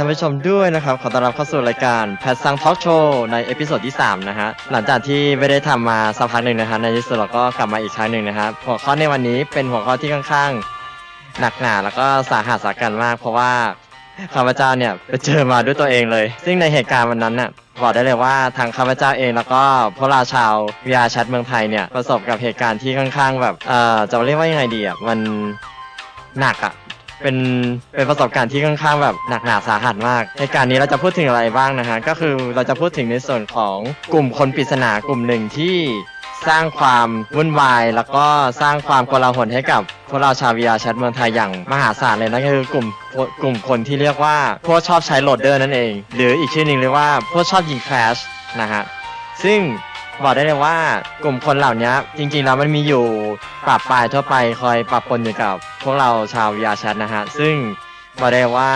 ท่านผู้ชมด้วยนะครับ ขอต้อนรับเข้าสู่รายการแพทซังทอล์กโชว์ในเอพิโซดที่ 3 นะฮะ หลังจากที่ไม่ได้ทำมาสักพักหนึ่งนะฮะในที่สุดเราก็กลับมาอีกครั้งหนึ่งนะครับหัวข้อในวันนี้เป็นหัวข้อที่ค่อนข้างหนักหนาแล้วก็สาหัสสากันมาก เพราะว่าข้าพเจ้าเนี่ยไปเจอมาด้วยตัวเองเลย ซึ่งในเหตุการณ์วันนั้นน่ะบอกได้เลยว่าทางข้าพเจ้าเองแล้วก็พวกเราชาววิอาชัดเมืองไทยเนี่ยประสบกับเหตุการณ์ที่ค่อนข้างแบบเอ่อจะเรียกว่ายังไงดีอะมันหนักอะ เป็นเป็นประสบการณ์ที่ค่อนข้างแบบหนักหนาสาหัสมาก ในการนี้เราจะพูดถึงอะไรบ้างนะฮะก็คือเราจะพูดถึงในส่วนของกลุ่มคนปริศนากลุ่มหนึ่งที่สร้างความวุ่นวาย แล้วก็สร้างความโกลาหลให้กับพวกเราชาววิยาชัดเมืองไทยอย่างมหาศาลเลยนั่นคือกลุ่มกลุ่มคนที่เรียกว่าพวกชอบใช้โหลดเดอร์นั่นเอง หรืออีกชื่อหนึ่งเรียกว่าพวกชอบยิงแคชนะฮะซึ่งบอกได้เลยว่ากลุ่มคนเหล่านี้จริงๆแล้วมันมีอยู่ปรับปลายทั่วไปคอยปรับปนอยู่กับ พวกเราชาววิยาชัดนะฮะ ซึ่งบอกได้ว่า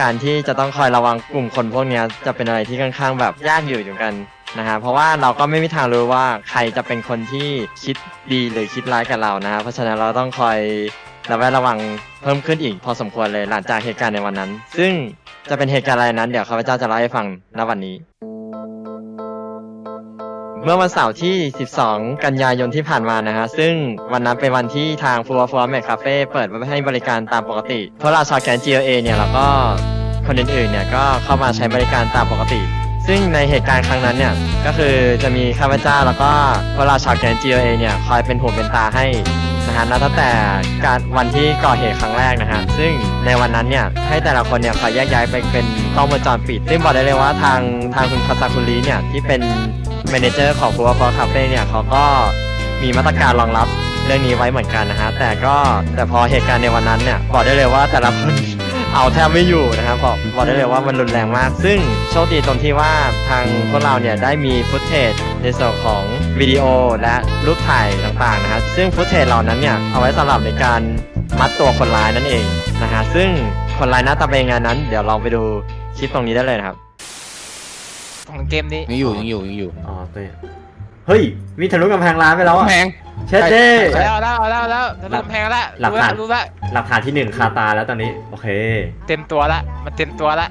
การที่จะต้องคอยระวังกลุ่มคนพวกเนี้ยจะเป็นอะไรที่ค่อนข้างแบบยากอยู่เหมือนกันนะฮะเพราะว่าเราก็ไม่มีทางรู้ว่าใครจะเป็นคนที่คิดดีหรือคิดร้ายกับเรานะฮะเพราะฉะนั้นเราต้องคอยระแวดระวังเพิ่มขึ้นอีกพอสมควรเลยหลังจากเหตุการณ์ในวันนั้น ซึ่งจะเป็นเหตุการณ์อะไรนั้น เดี๋ยวข้าพเจ้าจะเล่าให้ฟังณวันนี้ เมื่อวันเสาร์ที่ 12 กันยายนที่ผ่านมานะฮะ ซึ่งวันนั้นเป็นวันที่ทางฟัวฟัวแมคคาเฟ่เปิดไว้ให้บริการตามปกติพวกเราชาวแกน GLA เนี่ยแล้วก็คนอื่นๆเนี่ยก็เข้ามาใช้บริการตามปกติ ซึ่งในเหตุการณ์ครั้งนั้นเนี่ย ก็คือจะมีข้าพเจ้าแล้วก็พวกเราชาวแกน GLA เนี่ยคอยเป็นหูเป็นตาให้นะฮะนับตั้งแต่การวันที่ก่อเหตุครั้งแรกนะฮะ ซึ่งในวันนั้นเนี่ยให้แต่ละคนเนี่ยคอยแยกย้ายไปเป็นกล้องวงจรปิด ซึ่งบอกได้เลยว่าทางทางคุณคาซาคุริเนี่ยที่เป็น มเนเจอร์ของฟัวฟอคาเฟ่เนี่ยเขาก็มีมาตรการรองรับเรื่องนี้ไว้เหมือนกันนะฮะแต่ก็แต่พอเหตุการณ์ในวันนั้นเนี่ยบอกได้เลยว่าแต่ละคนเอาแทบไม่อยู่นะครับบอกบอกได้เลยว่ามันรุนแรงมาก ซึ่งโชคดีตรงที่ว่าทางพวกเราเนี่ยได้มีฟุตเทจในส่วนของวิดีโอและรูปถ่ายต่างๆนะฮะซึ่งฟุตเทจเหล่านั้นเนี่ยเอาไว้สำหรับในการมัดตัวคนร้ายนั่นเองนะฮะซึ่งคนร้ายหน้าตาเป็นยังไงนั้น เดี๋ยวลองไปดูคลิปตรงนี้ได้เลยนะครับ ของเกมนี้ยังอยู่ยังอยู่ยังอยู่อ๋อเต้เฮ้ยมีทะลุกำแพงร้านไปแล้วอะแพง เช็ดเด้ ใช่แล้วแล้วแล้วแล้วทะลุกำแพงแล้วหลักรู้ฐาละน รู้ละหลักฐานที่หนึ่งคาตาแล้วตอนนี้ โอเค เต็มตัวละมันเต็มตัวละ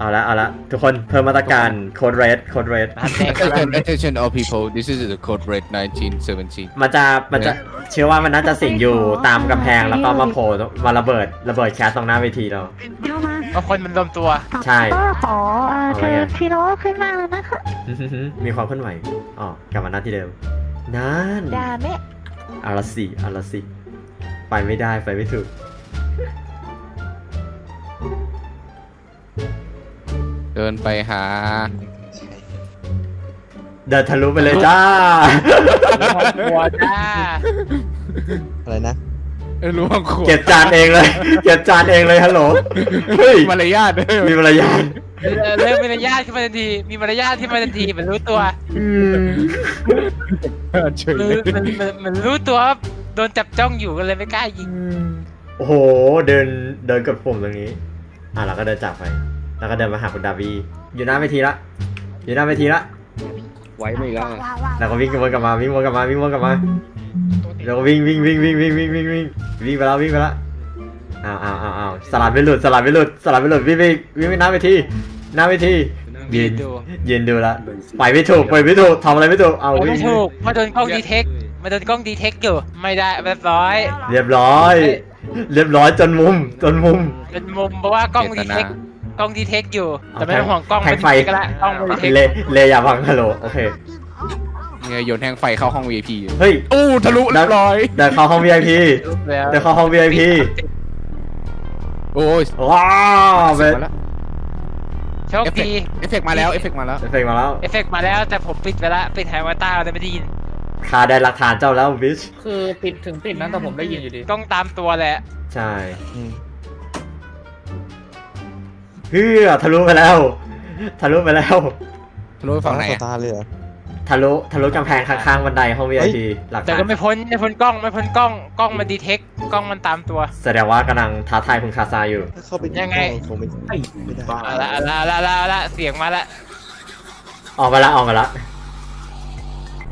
เอาละเอาละทุกคนเพิ่มมาตรการโค้ดเรดโค้ดเรดร้านแดง attention attention all people this is the code red 1917 มันจะมันจะเชื่อว่ามันน่าจะสิงอยู่ตามกำแพงแล้วก็มาโผล่มาระเบิดระเบิดแคสตรงหน้าเวทีเราเข้ามาบางคนมันรวมตัว ใช่ ก็ขอเอ่อเอาเชิไว้ไงญพี่โรสขึ้นมาแล้วนะคะมีความเคลื่อนไหวอ๋อกลับมาหน้าที่เดิมนั่นด่าแม่อาราสิอาราสิ ไปไม่ได้ไปไม่ถูก ดินไปหา เดินทะลุไปเลยจ้าหัวจ้าอะไรนะ เออรู้ว่าขวดเก็บจานเองเลย เก็บจานเองเลยฮัลโหล เฮ้ย มารยาทด้วยมีมารยาทเออเริ่มมีมารยาทขึ้นมาทันที มีมารยาทขึ้นมาทันทีเหมันรู้ตัวอืมเฉยมันมันมันมันรู้ตัวว่าโดนจับจ้องอยู่กันเลยไม่กล้ายิง โอ้โห เดิน เดินกดปุ่มตรงนี้ อะเราก็เดินจากไป แล้วก็เดินมาหาคุณดาวีอยู่หน้าเวทีละอยู่หน้าเวทีละไว้ไม่ได้ว้าวว้าวแล้วก็วิ่งวนกลับมาวิ่งวนกลับมาวิ่งวนกลับมาแล้วก็วิ่งวิ่งวิ่งวิ่งวิ่งวิ่งวิ่งวิ่งวิ่งไปแล้ววิ่งไปแล้วอ้าวอ้าวอ้าวอ้าวสลัดไม่หลุดสลัดไม่หลุดสลัดไม่หลุดวิ่งวิ่งวิ่งไปหน้าเวทีหน้าเวทียืนดูยืนดูละไปไม่ถูกไปไม่ถูกทำอะไรไม่ถูกเอาเอาวิ่ไม่งถูกมาโดนกล้องดีเทคมาโดนกล้องดีเทคอยู่ไม่ได้เรียบร้อย เรียบร้อย เรียบร้อยจนมุมจนมุมเป็นมุมเพราะว่ากล้องดีเทค กล้องดีเทคอยู่ แต่ไม่ต้องห่วงกล้องแทไม่งดีไฟเทคก็ละกล้องไม่ดีเทคเลเลอย่าพังฮัลโหลโอเคเนี่ยโยนแทงไฟเข้าห้อง VIP เฮ้ยอู้ทะลุเรียบร้อยเดินเข้าห้อง VIP แล้วเดินเข้าห้อง VIP โอ้ยว้าวเบมาแล้วโชคเอฟเฟกดีต์เอฟเฟกต์มาแล้วเอฟเฟกต์มาแล้วเอฟเฟกต์มาแล้วเอฟเฟกต์มาแล้วแต่ผมปิดไปละปิดไฮวาต้าเลยไม่ได้ยินคาได้หลักฐานเจ้าแล้วบิชคือปิดถึงปิดนะแต่ผมได้ยินอยู่ดีกล้องตามตัวแหละ ใช่ เฮือทะลุไปแล้ว ทะลุไปแล้ว ทะลุไปฝั่งไหนสอะ ตาร์เลยเหรอ ทะลุทะลุกำแพงข้างๆบันไดห้อง VIP หลักแต่ฐานก็ไม่พ้นไม่พ้นกล้องไม่พ้นกล้องกล้องมันดีเทคกล้องมันตามตัว แสดงว่ากำลังท้าทายคุณคาซาอยู่ ถ้าเข้าไปยังไง คงไม่ไม่ได้เอาละเอาละเอาละเอาละเอาละเสียงมาละออกมาละออกมาละ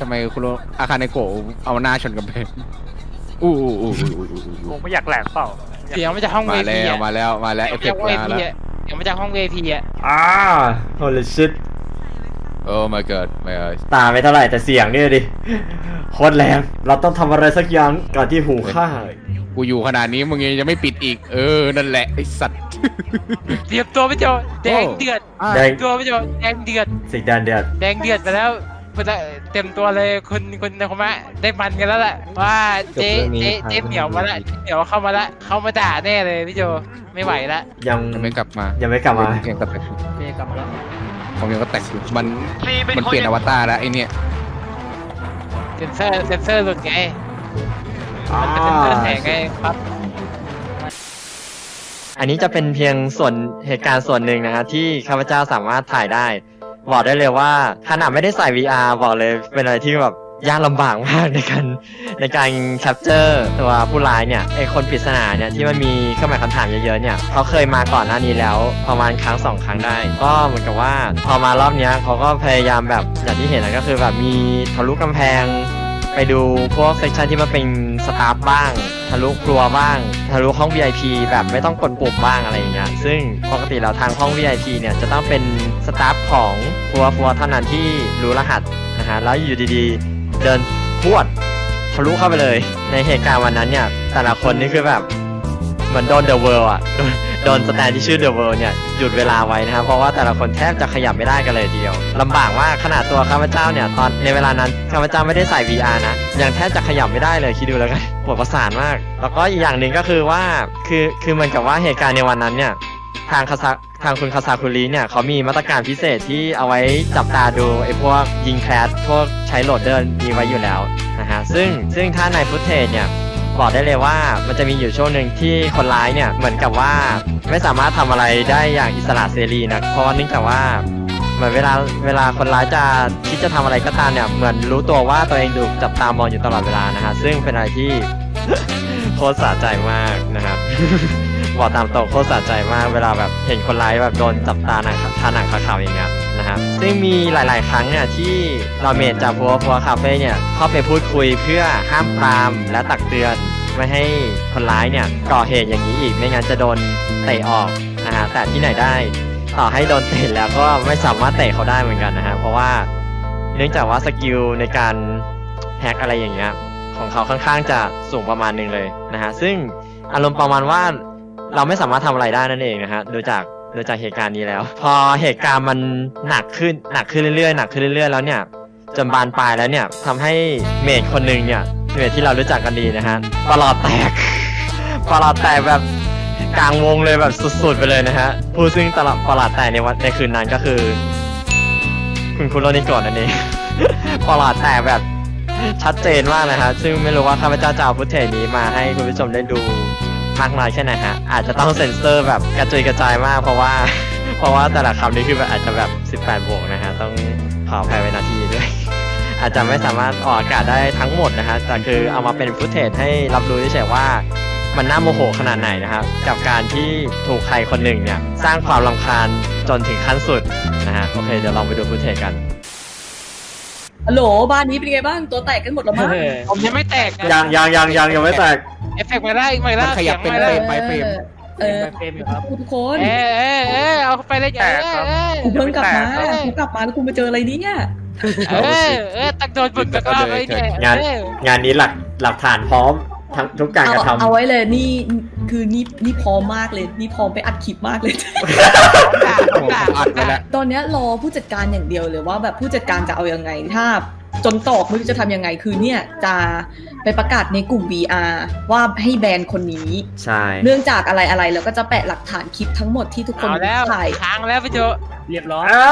ทำไมคุณโรอาคารในโกะเอาหน้าชนกำแพงอู้อู้อู้อู้อู้อู้ผมไม่อยากแหลกเปล่าเสียงมาจากห้องมาเวทีแล้วอะมาแล้วมาแล้วเอฟเฟกต์เวมาทีแล้วอะ สียงมาจากห้อง VIP อะอ่า holy shit โอ้ my god my god ตาไม่เท่าไหร่แต่เสียงนี่ดิโคตรแรงเราต้องทำอะไรสักอย่างก่อนที่หูข้างกูอยู่ขนาดนี้มึงยังจะไม่ปิดอีก เออ นั่นแหละ ไอสัตว์ เตรียมตัวพี่โจแดงเดือดแดงตัวพี่โจแดงเดือดสีแดงเดือดแดงเดือดไปแล้ว คุณจะเต็มตัวเลยคุณคุณนคมะได้มันกันแล้วแหละว่าเจ๊เจ๊เจ๊เหมียวมาละเจ๊เหมียวเข้ามาละเข้ามาด่าแน่เลยพี่โจไม่ไหวละยังยังไม่กลับมายังไม่กลับมายังกลับไปเมย์กลับมาแล้วผมยังก็แตกอยู่มันมันเปลี่ยนอวตารแล้วไอเนี่ยเซนเซอร์เซนเซอร์หลุดไงมันเป็นเซนเซอร์แสงไงครับอันนี้จะเป็นเพียงส่วนเหตุการณ์ส่วนหนึ่งนะฮะที่ข้าพเจ้าสามารถถ่ายได้ บอกได้เลยว่าขนาดไม่ได้ใส่ VR บอกเลยเป็นอะไรที่แบบยากลำบากมากในการในการแคปเจอร์ตัวผู้ร้ายเนี่ยไอคนปริศนาเนี่ยที่มันมีเครื่องหมายคำถามเยอะๆเนี่ยเขาเคยมาก่อนหน้านี้แล้วประมาณครั้งสองครั้งได้ ก็เหมือนกับว่าพอมารอบเนี้ยเขาก็พยายามแบบอย่างที่เห็นนะก็คือแบบมีทะลุกำแพง ไปดูพวกเซสชันที่มันเป็นสตาฟบ้าง ทะลุครัวบ้าง ทะลุห้อง VIP แบบไม่ต้องกดปุ่มบ้างอะไรอย่างเงี้ยซึ่งปกติเราทางห้อง VIP เนี่ยจะต้องเป็นสตาฟของทัวร์ฟัวเท่านั้นที่รู้รหัสนะฮะแล้วอยู่ดีๆ เดินพวดทะลุเข้าไปเลย ในเหตุการณ์วันนั้นเนี่ยแต่ละคนนี่คือแบบเหมือนโดนเดอะเวิร์อะ ดนโดนสแตนที่ชื่อเดอะเวิลด์เนี่ยหยุดเวลาไว้นะครับ เพราะว่าแต่ละคนแทบจะขยับไม่ได้กันเลยทีเดียวลำบากมากขนาดตัวข้าพเจ้าเนี่ยตอนในเวลานั้นข้าพเจ้าไม่ได้ใส่ VR นะยังแทบจะขยับไม่ได้เลยคิดดูแล้วกันปวดประสาทมาก แล้วก็อีกอย่างหนึ่งก็คือว่าคือคือเหมือนกับว่าเหตุการณ์ในวันนั้นเนี่ยทางคาซาทางคุณคาซาคุริเนี่ยเขามีมาตรการพิเศษที่เอาไว้จับตาดูไอ้พวกยิงแคลสพวกใช้โหลดเดินมีไว้อยู่แล้วนะฮะซึ่งซึ่งถ้าในฟุตเทจเนี่ย บอกได้เลยว่ามันจะมีอยู่ช่วงหนึ่งที่คนร้ายเนี่ยเหมือนกับว่าไม่สามารถทำอะไรได้อย่างอิสระเสรีนะเพราะว่าเนื่องจากว่าเหมือนเวลาเวลาคนร้ายจะคิดจะทำอะไรก็ตามเนี่ยเหมือนรู้ตัวว่าตัวเองถูกจับตามองอยู่ตลอดเวลานะฮะซึ่งเป็นอะไรที่โคตรสะใจมากนะครับบอกตามตรงโคตรสะใจมากเวลาแบบเห็นคนร้ายแบบโดนจับตาหนังทาหนังคาขาวอย่างเงี้ย นะครับซึ่งมีหลาย ๆ ครั้งเนี่ยที่เราเมดจากพัวพัวคาเฟ่เนี่ยเข้าไปพูดคุยเพื่อห้ามปรามและตักเตือนไม่ให้คนร้ายเนี่ยก่อเหตุอย่างนี้อีกไม่งั้นจะโดนเตะออกนะฮะแต่ที่ไหนได้ต่อให้โดนเตะแล้วก็ไม่สามารถเตะเขาได้เหมือนกันนะฮะเพราะว่าเนื่องจากว่าสกิลในการแฮกอะไรอย่างเงี้ยของเขาค่อนข้างจะสูงประมาณนึงเลยนะฮะซึ่งอารมณ์ประมาณว่าเราไม่สามารถทำอะไรได้นั่นเองนะฮะโดูจาก ดูจากเหตุการณ์นี้แล้ว พอเหตุการณ์มันหนักขึ้นหนักขึ้นเรื่อยๆหนักขึ้นเรื่อยๆแล้วเนี่ยจนบานปลายแล้วเนี่ยทำให้เมดคนหนึ่งเนี่ยเมดที่เรารู้จักกันดีนะฮะประหลอดแตกประหลอดแตกแบบกลางวงเลยแบบสุดๆไปเลยนะฮะผู้ซึ่งตลอดประหลอดแตกในวันในคืนนั้นก็คือ คุณคุณโรนิโกะนั่นเองประหลอดแตกแบบชัดเจนมากนะฮะซึ่งไม่รู้ว่าข้าพเจ้าจะเอาฟุตเทนี้มาให้คุณผู้ชมได้ดู มากน้อยแค่ไหนฮะ อาจจะต้องเซ็นเซอร์แบบกระจุยกระจายมาก เพราะว่า เพราะว่าแต่ละคำนี้คือแบบอาจจะแบบ 18 บวกนะฮะ ต้องขออภัยไว้นาทีด้วย อาจจะไม่สามารถออกอากาศได้ทั้งหมดนะฮะ แต่คือเอามาเป็นฟุตเทจให้รับรู้เฉยๆว่ามันน่าโมโหขนาดไหนนะครับ กับการที่ถูกใครคนหนึ่งเนี่ย สร้างความรำคาญจนถึงขั้นสุดนะฮะ โอเค เดี๋ยวลองไปดูฟุตเทจกัน ฮัลโหลบ้านนี้เป็นไงบ้างตัวแตกกันหมดแล้วมั้งผมยังไม่แตกนะยังยังยังยังยังไม่แตกเอฟเฟกต์มาได้อีกมาได้มันขยับเป็นสีงมาเฟรได้มไปเฟรมเออเฟรมอยู่ครับทุกคนเออเออเออเอาไปเลยอย่าเออเออกูเพิ่งกลับมาเออกูกลับมาแล้วกูมาเจออะไรเนี่ยเออเออตักโดนบุญตะกร้าไปเนี่ยงานเอองานนี้หลักหลักฐานพร้อม ทั้งทุกการกเอาระทำ เอาไว้เลยนี่คือนี่นี่พร้อมมากเลย นี่พร้อมไปอัดคลิปมากเลย ผมอัดไว้แล้วตอนเนี้ยรอผู้จัดการอย่างเดียวเลยว่าแบบผู้จัดการจะเอายังไง ถ้าจนตอกไม่รู้จะทำยังไงคือเนี่ยจะไปประกาศในกลุ่ม VR ว่าให้แบนคนนี้ ใช่ เนื่องจากอะไรอะไรแล้วก็จะแปะหลักฐานคลิปทั้งหมดที่ทุกคนเอาแล้วถ่ายค้างแล้วพี่โจเรียบร้อยอ่า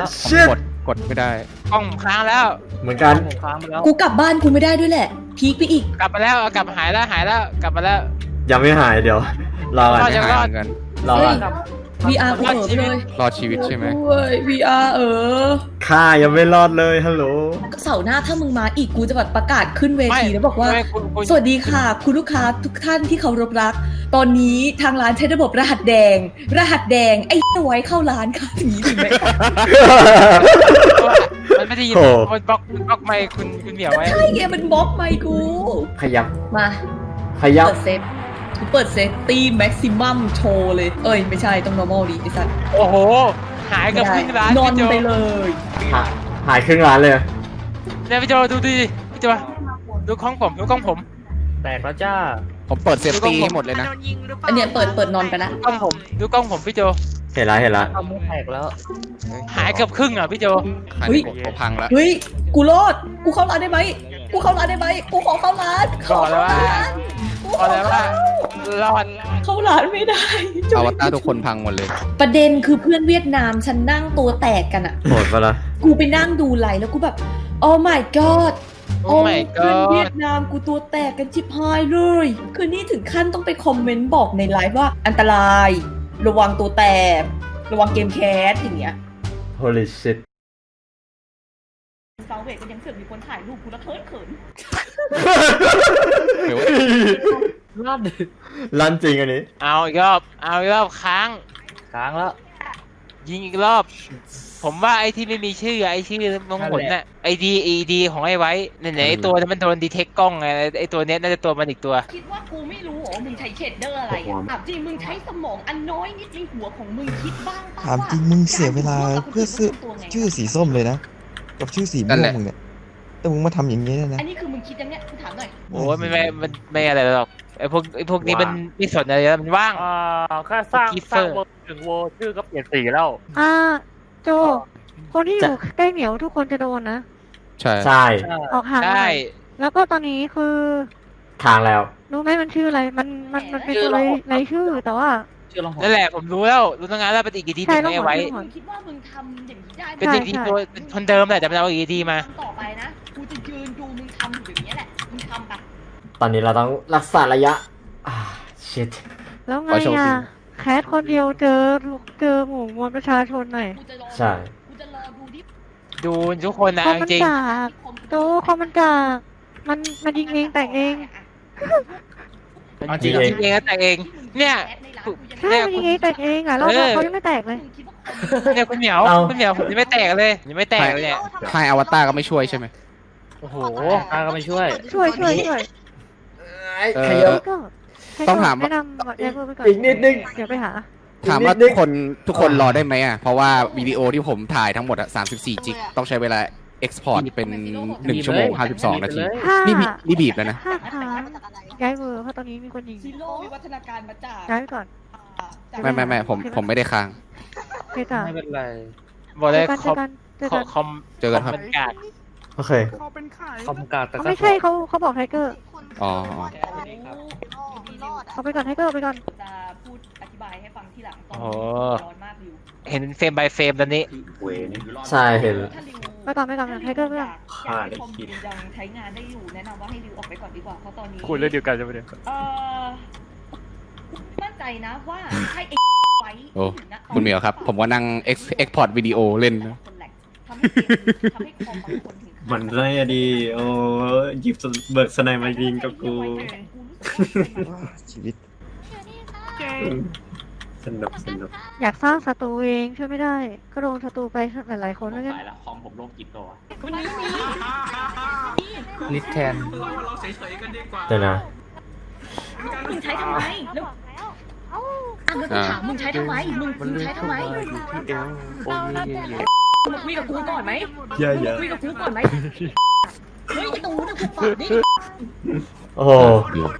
ผมชิดกด กดไม่ได้กล้องผมค้างแล้วเหมือนกัน ผมค้างไปแล้ว กูกลับบ้านกูไม่ได้ด้วยแหละ พีคไปอีก กลับมาแล้วเอากลับมาหายแล้วหายแล้ว กลับมาแล้ว ยังไม่หายเดี๋ยวรอก่อนรอจะไม่หายเหมือนกันรอก่อน VR กูเออไปเลยรอดชีวิตใช่ไหมโอ้ย VR เออข้ายังไม่รอดเลยฮัลโหลเสาร์หน้าถ้ามึงมาอีกกูจะแบบประกาศขึ้นเวทีแล้วบอกว่า ไม่คุณคุณสวัสดีค่ะ คุณลูกค้าทุกท่านที่เคารพรัก ตอนนี้ทางร้านใช้ระบบรหัสแดง รหัสแดง ไอ้ไว้เข้าร้านค่ะอย่างนี้ถึงไหมมันไม่ได้ยินโอ้ มันบล็อกมันบล็อกไมค์คุณคุณเหมียวไว้ ใช่ไงมันบล็อกไมค์กูขยับมาขยับเปิดเซฟ กูเปิดเซตตี้แม็กซิมัมโชว์เลย เอ้ย ไม่ใช่ต้อง normal ดีไอ้สัตว์โอ้โห หายกับครึ่งร้านนอนพี่โจไปเลยหายครึ่งร้านเลย เนี่ยพี่โจดูดิพี่โจดูกล้องผมดูกล้องผม แตกแล้วจ้า ผมเปิดเซฟตี้ให้หมดเลยนะอันเนี้ยเปิดเปิดนอนไปละดูกล้องผม ดูกล้องผมพี่โจ เห็นละเห็นละทำมือแตกแล้ว หายเกือบครึ่งอะพี่โจอันนี้ผมผมพังแล้ว เฮ้ย กูรอด กูเข้าร้านได้ไหม กูเข้าร้านได้ไหม กูขอเข้าร้านบอกเลยว่ากูบ ขออกเลยว่าเข้ารอดเข้าร้านไม่ได้อวตารทุกคนพังหมดเลย ประเด็นคือเพื่อนเวียดนามฉันนั่งตัวแตกกันอะโหดปะล่ะ กูไปนั่งดูไลฟ์แล้วกูแบบโอ้ my god โอ้ my เพื่อนเวีย god ดนามกูตัวแตกกันชิบหายเลย คือนี่ถึงขั้นต้องไปคอมเมนต์บอกในไลฟ์ว่าอันตราย ระวังตัวแตก ระวังเกมแคสอย่างเงี้ย holy shit ซาวเวกก็ยังเสือกมีคนถ่ายรูปกูแล้วเขินเขินเดี๋ยวรอบดึกลั่นจริงอันนี้ เอาอีกรอบ เอาอีกรอบค้าง ค้างแล้ว ยิงอีกรอบ ผมว่าไอ้ที่ไม่มีชื่อไอ้ชื่อมงผลน่ะไอดีไอดี ของไอ้ไว้เนี่ยๆไอ้ตัวนั้นมันโดนดีเทคกล้องไงไอ้ตัวเนี้ยน่าจะตัวมันอีกตัว คิดว่ากูไม่รู้เหรอมึงใช้เชดเดอร์อะไรอะถามจริงมึงใช้สมองอันน้อยนิดในหัวของมึงคิดบ้างปะถามจริงมึงเสียเวลาเพื่อซื้อชื่อสีส้มเลยนะ กับชื่อสีม่วงมึงเนี่ยแต่มึงมาทำอย่างนี้เนี่ยนะอันนี้คือมึงคิดยังเนี้ยกูถามหน่อยโอ้ยไม่ไม่มันไม่อะไรหรอกไอ้พวกไอ้พวกนี้มันไม่สนอะไรแล้วมันว่าง อ่าแค่สร้างกีเซสร้าองร์เวอร์ถึงโวชื่อก็เปลี่ยนสีแล้ว อ่าโจ คนที่อยู่ใกล้เหมียวทุกคนจะโดนนะ ใช่ ใช่ออกห่างหได้น่อยแล้วก็ตอนนี้คือ ทางแล้ว รู้ไหมมันชื่ออะไร มันมันมันเป็นตัวรายรายชื่อแต่ว่า ชื่อลองหอนั่นแหละผมรู้แล้วรู้ตั้งนานแล้วเป็นอีกทีหใช่นึงต้องไอ้ไว้หมดมึงคิดว่ามึงทำอย่างนี้ได้ไหมเป็นอีกทีตัวเป็นคนเดิมแหละแต่มันเอาอีกทีมา ต่อไปนะกูจะยืนดูมึงทำอยู่อย่างนี้ยแหละมึงทำไปตอนนี้เราต้องรักษาระยะ อ่า shit แล้วไงขอโชว์อะจริงแคสคนเดียวเจอเจอหมู่มวลประชาชนหน่อยกูจะรอใช่ กูจะรอดูที่ดูทุกคนนะคอมเอามันจริงจากโจคอมมันจากมันมันยิงเองแต่งเองมันจริงจริงเองนะแต่เอง เนี่ย ใช่มันยิงเองแต่งเองอะแล้วเออ เขายังไม่แตกเลยเนี่ยคุณเหมียวเอา คุณเหมียวผมยังไม่แตกเลยยังไม่แตกเลยเนี่ยให้อวตารก็ไม่ช่วยใช่ไหม โอ้โหค้างก็ไม่ช่วย ช่วยช่วยช่วยเอขอยับ ก็ให้ต้องถาม แนะนำบอกแนะนำไปก่อนอีกนิดนึง เดี๋ยวไปหาถามว่าทุกคนทุกคนรอได้ไหมอะ เพราะว่าวิดีโอที่ผมถ่ายทั้งหมดอะ34 จิก ต้องใช้เวลา export เป็น 1 ชั่วโมง 52 นาทีถ้านี่บีนี่บีบแล้วนะถ้าค้างย้ายเวอร์เพราะตอนนี้มีคนยิงซีโร่วิวัฒนาการมาจากย้ายไปก่อนไม่ไม่ไม่ผมผมไม่ได้ค้างไปต่อไม่เป็นไรบอกเจเลยอกันคเจออมกันเจอคอกันมคอมเจอกันครับ มันกากโอเคคอมการ์ดแต่เขาก็ไม่ใช่เขาเขาบอกไทเกอร์อ๋ออ๋อ เขาไปก่อนไทเกอร์ไปก่อนจะพูดอธิบายให้ฟังทีหลังตอนโอ้ร้อนมากริวเห็นเฟรม by เฟรมตอนนี้ ใช่เห็น ถ้าริว ไปก่อนไปก่อนไทเกอร์ไปก่อนอยากให้คอมริวยังใช้งานได้อยู่แนะนำว่าให้ริวออกไปก่อนดีกว่าเพราะตอนนี้คุยเรื่องเดียวกันจะไม่ได้เออมั่นใจนะว่าให้ไอ้ไว้โอ้คุณเหมียวครับ ผมก็นั่ง ex- export วิดีโอเล่นนะคนแหลกทำให้เกมทำให้คอมบางคนถึงขั้มันไรอะดี โอ้หยิบเบิกสไนมายิงกับกูชีวิต สนุกสนุกอยากสร้างศัตรูเองช่วยไม่ได้ ก็โดนศัตรูไปหลายๆคนแล้วกันวันนี้มีลิทแทนเดี๋ยวนะ มึงใช้ทำไมแล้วอะแล้วกูถามมึงใช้ทำไมมึงมึงใช้ทำไมมึงคุยกับกูก่อนไหมเยอะเยอะคุยกับกูก่อนไหมเฮ้ยไอ้ตูนะกูปากนี่โอ้โหเออ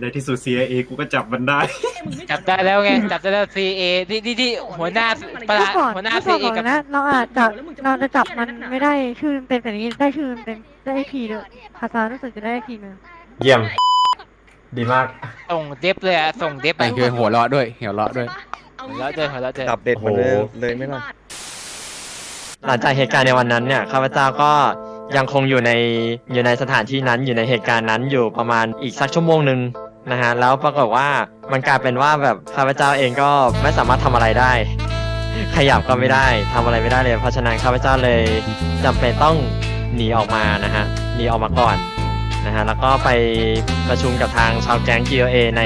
ในที่สุด CIA กูก็จับมันได้มึงไม่จับได้แล้วไง จับได้แล้ว CA ที่ที่ที่หัวหน้าประธานก่อนหัวหน้า ที่บอก CA ก่อนกับ นะ เราอาจจะเราจะจับมันไม่ได้ชื่อมันเป็นแบบนี้ได้ชื่อมันเป็นได้ไอพีด้วยภาษารู้สึกจะได้ไอพีมาเยี่ยม ดีมาก ส่งเดฟเลยอะส่งเดฟไปแต่งคือหัวเราะด้วยหัวเราะด้วย หัวเราะเจอหัวเราะเจอดับเด็ดหมดเลยโอ้โห เลยไหม่ล่ะ หลังจากเหตุการณ์ในวันนั้นเนี่ยข้าพเจ้าก็ ยังคงอยู่ในอยู่ในสถานที่นั้นอยู่ในเหตุการณ์นั้นอยู่ประมาณอีกสักชั่วโมงหนึ่งนะฮะแล้วปรากฏว่ามันกลายเป็นว่าแบบข้าพเจ้าเองก็ไม่สามารถทำอะไรได้ ขยับก็ไม่ได้ทำอะไรไม่ได้เลย เพราะฉะนั้นข้าพเจ้าเลยจำเป็นต้องหนีออกมานะฮะหนีออกมาก่อนนะฮะแล้วก็ไปประชุมกับทางชาวแก๊ง GLA ใน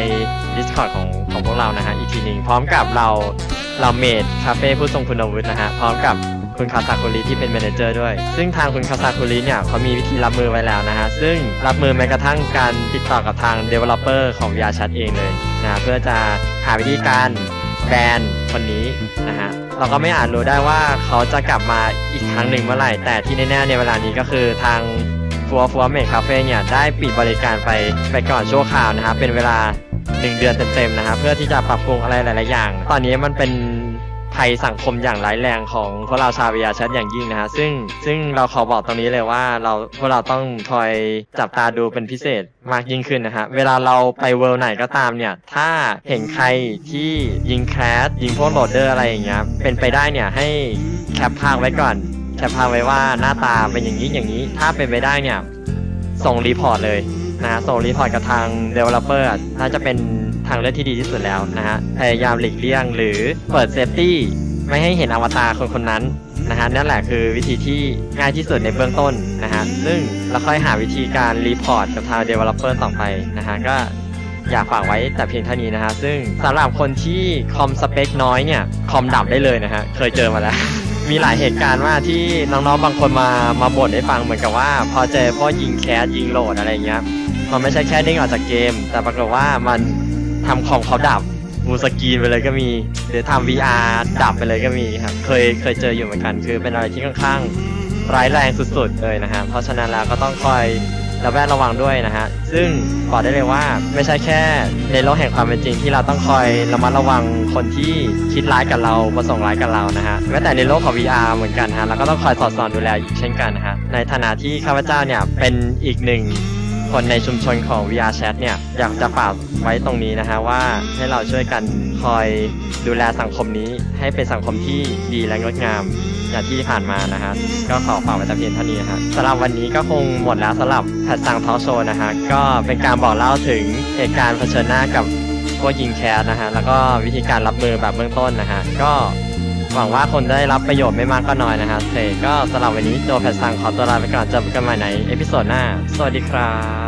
Discord ของของพวกเรานะฮะอีกทีหนึ่งพร้อมกับเราเราเมดคาเฟ่ผู้ทรงคุณวุฒินะฮะพร้อมกับ คุณคาซาคุริที่เป็นเมเนเจอร์ด้วย ซึ่งทางคุณคาซาคุริเนี่ยเขามีวิธีรับมือไว้แล้วนะฮะ ซึ่งรับมือแม้กระทั่งการติดต่อกับทาง Developer ของ VR Chat เองเลยนะเพื่อจะหาวิธีการแบนคนนี้นะฮะเราก็ไม่อาจรู้ได้ว่าเขาจะกลับมาอีกครั้งหนึ่งเมื่อไหร่ แต่ที่แน่ๆในเวลานี้ก็คือทางฟัวฟัวเมคคาเฟ่เนี่ยได้ปิดบริการไปไปก่อนชั่วคราวนะฮะเป็นเวลาหนึ่งเดือนเต็มๆนะครับเพื่อที่จะปรับปรุงอะไรหลายๆอย่าง ตอนนี้มันเป็น ภัยสังคมอย่างร้ายแรงของพวกเราชาววิยาชัดอย่างยิ่งนะฮะซึ่งซึ่งเราขอบอกตรงนี้เลยว่าเราพวกเราต้องคอยจับตาดูเป็นพิเศษมากยิ่งขึ้นนะฮะเวลาเราไปเวิลด์ไหนก็ตามเนี่ยถ้าเห็นใครที่ยิงแคสยิงพวกโหลดเดอร์อะไรอย่างเงี้ยเป็นไปได้เนี่ยให้แคปภาพไว้ก่อนแคปภาพไว้ว่าหน้าตาเป็นอย่างนี้อย่างนี้ ถ้าเป็นไปได้เนี่ยส่งรีพอร์ตเลยนะส่งรีพอร์ตกับทาง Developer อะน่าจะเป็น ทางเลือกที่ดีที่สุดแล้วนะฮะ พยายามหลีกเลี่ยงหรือเปิดเซฟตี้ไม่ให้เห็นอวตารคนคนนั้นนะฮะนั่นแหละคือวิธีที่ง่ายที่สุดในเบื้องต้นนะฮะ ซึ่งเราค่อยหาวิธีการรีพอร์ตกับทาง Developer ต่อไปนะฮะ ก็อยากฝากไว้แต่เพียงเท่านี้นะฮะ ซึ่งสำหรับคนที่คอมสเปคน้อยเนี่ย คอมดับได้เลยนะฮะ เคยเจอมาแล้ว มีหลายเหตุการณ์ว่าที่น้องๆบางคนมามาบ่นให้ฟังเหมือนกับว่า พอเจอพวกยิงแคสยิงโหลดอะไรเงี้ยมันไม่ใช่แค่เด้งออกจากเกม แต่ปรากฏว่ามัน ทำคอมเขาดับมูสกรีนไปเลยก็มี หรือทำ VR ดับไปเลยก็มีครับเคยเคยเจออยู่เหมือนกัน คือเป็นอะไรที่ค่อนข้างร้ายแรงสุดๆเลยนะฮะเพราะฉะนั้นแล้วก็ต้องคอยระแวดระวังด้วยนะฮะ ซึ่งบอกได้เลยว่าไม่ใช่แค่ในโลกแห่งความเป็นจริงที่เราต้องคอยระมัดระวังคนที่คิดร้ายกับเราประสงค์ร้ายกับเรานะฮะแม้แต่ในโลกของ VR เหมือนกันฮะเราก็ต้องคอยสอดส่องดูแลอีกเช่นกันนะฮะในฐานะที่ข้าพเจ้าเนี่ยเป็นอีกหนึ่ง คนในชุมชนของ VR Chat เนี่ยอยากจะฝากไว้ตรงนี้นะฮะว่าให้เราช่วยกันคอยดูแลสังคมนี้ให้เป็นสังคมที่ดีและงดงามอย่างที่ผ่านมานะฮะก็ขอฝากไว้แต่เพียงเท่านี้ฮะสำหรับวันนี้ก็คงหมดแล้วสำหรับแพทสังทอโชนะฮะก็เป็นการบอกเล่าถึงเหตุการณ์เผชิญหน้ากับพวกยิงแคสนะฮะแล้วก็วิธีการรับมือแบบเบื้องต้นนะฮะก็หวังว่าคนได้รับประโยชน์ไม่มากก็น้อยนะฮะเคก็สำหรับวันนี้โจแพทสังขอตัวลาไปก่อนเจอกันใหม่ในเอพิโซดหน้า สวัสดีครับ